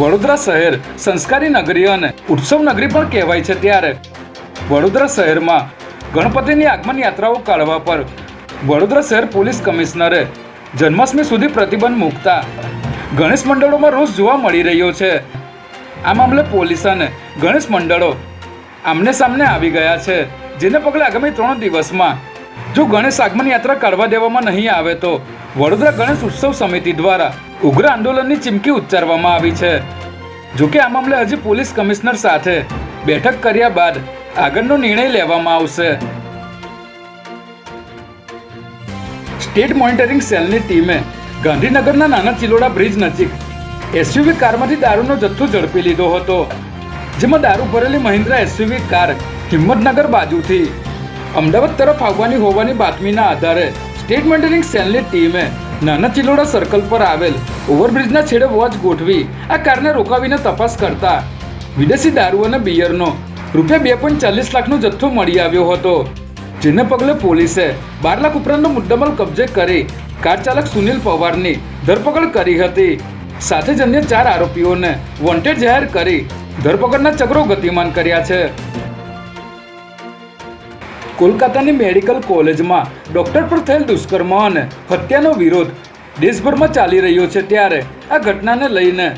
વડોદરા શહેર સંસ્કારી નગરી અને ઉત્સવ નગરી પણ કહેવાય છે ત્યારે. વડોદરા શહેરમાં ગણપતિની આગમન યાત્રાઓ કાઢવા પર વડોદરા શહેર પોલીસ કમિશનરે જન્માષ્ટમી સુધી પ્રતિબંધ મૂકતા ગણેશ મંડળોમાં રોષ જોવા મળી રહ્યો છે. આ મામલે પોલીસ અને ગણેશ મંડળો આમને સામને આવી ગયા છે, જેને પગલે આગામી ત્રણ દિવસમાં જો ગણેશ આગમન યાત્રા કાઢવા દેવામાં નહીં આવે તો વડોદરા ગણેશ ઉત્સવ સમિતિ દ્વારા ઉગ્ર આંદોલનની ચીમકી ઉચ્ચારવામાં આવી છે. જોકે આ મામલે હજી પોલીસ કમિશનર સાથે બેઠક કર્યા બાદ આગળનો નિર્ણય લેવામાં આવશે. સ્ટેટ મોનિટરિંગ સેલની ટીમે ગાંધીનગરના નાના ચિલોડા બ્રિજ નજીક એસયુવી કારમાંથી દારૂનો જથ્થો ઝડપી લીધો હતો, જેમાં દારૂ ભરેલી મહિન્દ્રા એસયુવી કાર હિંમતનગર બાજુથી અમદાવાદ તરફ આવવાની હોવાની બાતમીના આધારે સ્ટેટ મેન્ટેનિંગ સેલની ટીમે નાના ચિલોડા સર્કલ પર આવેલ ઓવરબ્રિજના છેડે વોચ ગોઠવી આ કારને રોકાવીને તપાસ કરતા વિદેશી દારૂ અને બિયરનો રૂપિયા બે પોઈન્ટ ચાલીસ લાખનો જથ્થો મળી આવ્યો હતો, જેને પગલે પોલીસે બાર લાખ ઉપરાંતનો મુદ્દામાલ કબજે કરી કાર ચાલક સુનિલ પવારની ધરપકડ કરી હતી. સાથે જ અન્ય ચાર આરોપીઓને વોન્ટેડ જાહેર કરી ધરપકડના ચક્રો ગતિમાન કર્યા છે. કોલકાતાની મેડિકલ કોલેજમાં ડૉક્ટર પર થયેલ દુષ્કર્મ અને હત્યાનો વિરોધ દેશભરમાં ચાલી રહ્યો છે ત્યારે આ ઘટનાને લઈને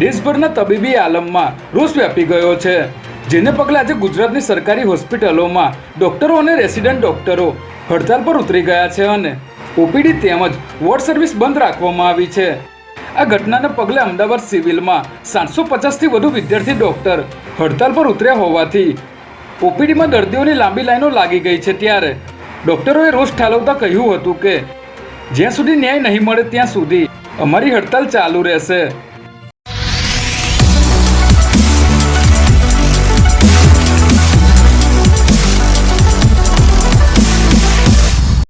દેશભરના તબીબી આલમમાં રોષ વ્યાપી ગયો છે. જેને પગલે આજે ગુજરાતની સરકારી હોસ્પિટલોમાં ડોક્ટરો અને રેસિડન્ટ ડોક્ટરો હડતાલ પર ઉતરી ગયા છે અને ઓપીડી તેમજ વોર્ડ સર્વિસ બંધ રાખવામાં આવી છે. આ ઘટનાને પગલે અમદાવાદ સિવિલમાં સાતસો પચાસથી વધુ વિદ્યાર્થી ડોક્ટર હડતાલ પર ઉતર્યા હોવાથી ઓપીડીમાં દર્દીઓની લાંબી લાઈનો લાગી ગઈ છે ત્યારે ડોક્ટરોએ રોષ ઠાલવતા કહ્યું હતું કે જ્યાં સુધી ન્યાય નહીં મળે ત્યાં સુધી અમારી હડતાલ ચાલુ રહેશે.